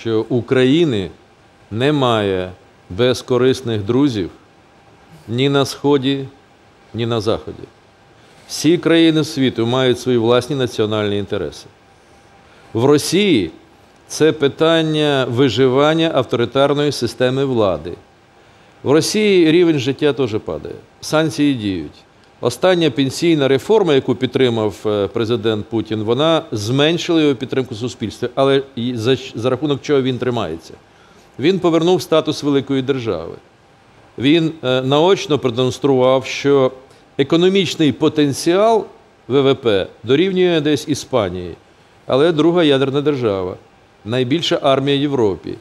що України немає безкорисних друзів ні на Сході, ні на Заході. Всі країни світу мають свої власні національні інтереси. В Росії це питання виживання авторитарної системи влади. В Росії рівень життя теж падає. Санкції діють. Остання пенсійна реформа, яку підтримав е, президент Путін, вона зменшила його підтримку суспільства. Але за, за рахунок чого він тримається? Він повернув статус великої держави. Він е, наочно продемонстрував, що економічний потенціал ВВП дорівнює десь Іспанії, але друга ядерна держава, найбільша армія Європі.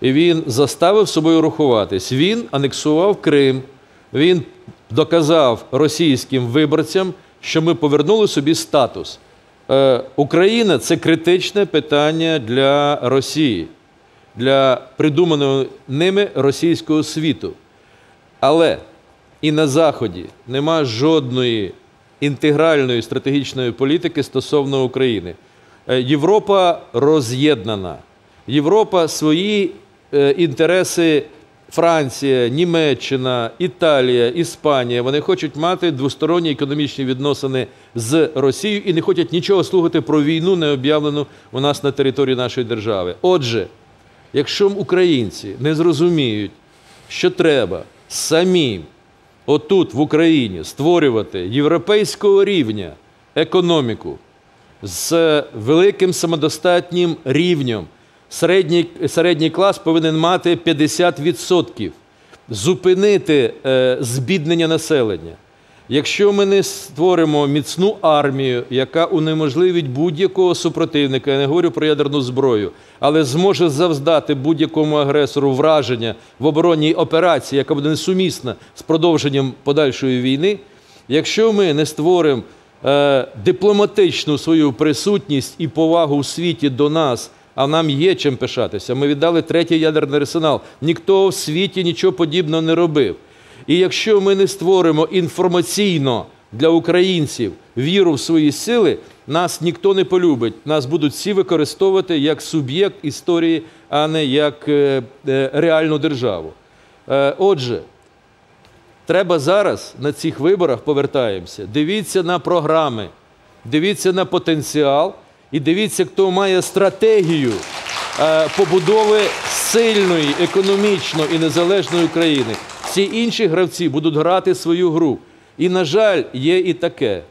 І він заставив собою рахуватись. Він анексував Крим, він доказав російським виборцям, що ми повернули собі статус. Е, Україна це критичне питання для Росії, для придуманого ними російського світу. Але і на Заході нема жодної інтегральної стратегічної політики стосовно України. Е, Європа роз'єднана. Європа свої е, інтереси, Франція, Німеччина, Італія, Іспанія, вони хочуть мати двосторонні економічні відносини з Росією і не хочуть нічого слухати про війну, не об'явлену у нас на території нашої держави. Отже, якщо українці не зрозуміють, що треба самим отут в Україні створювати європейського рівня економіку з великим самодостатнім рівнем. Середній, середній клас повинен мати 50%. Зупинити е, збіднення населення. Якщо ми не створимо міцну армію, яка унеможливить будь-якого супротивника, я не говорю про ядерну зброю, але зможе завдати будь-якому агресору враження в оборонній операції, яка буде несумісна з продовженням подальшої війни, якщо ми не створимо е, дипломатичну свою присутність і повагу у світі до нас, а нам є чим пишатися. Ми віддали третій ядерний арсенал. Ніхто в світі нічого подібного не робив. І якщо ми не створимо інформаційно для українців віру в свої сили, нас ніхто не полюбить. Нас будуть всі використовувати як суб'єкт історії, а не як е, е, реальну державу. Е, отже, треба зараз на цих виборах повертаємося. Дивіться на програми, дивіться на потенціал і дивіться, хто має стратегію е, побудови сильної, економічно і незалежної України. Всі інші гравці будуть грати свою гру. І, на жаль, є і таке.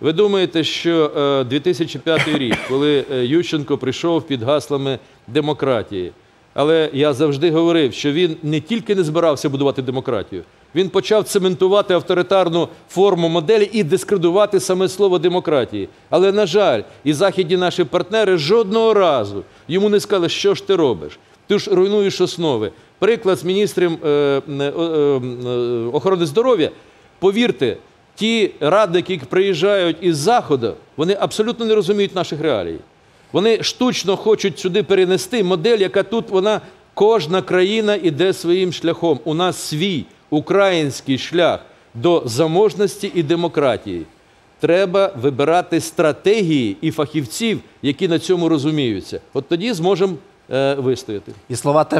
Ви думаєте, що е, 2005 рік, коли е, Ющенко прийшов під гаслами демократії, але я завжди говорив, що він не тільки не збирався будувати демократію, він почав цементувати авторитарну форму моделі і дискредувати саме слово демократії. Але, на жаль, і західні наші партнери жодного разу йому не сказали, що ж ти робиш. Ти ж руйнуєш основи. Приклад з міністром е, е, е, е, охорони здоров'я. Повірте, ті радники, які приїжджають із Заходу, вони абсолютно не розуміють наших реалій. Вони штучно хочуть сюди перенести модель, яка тут вона кожна країна іде своїм шляхом. У нас свій український шлях до заможності і демократії. Треба вибирати стратегії і фахівців, які на цьому розуміються. От тоді зможемо е, вистояти. І слова теж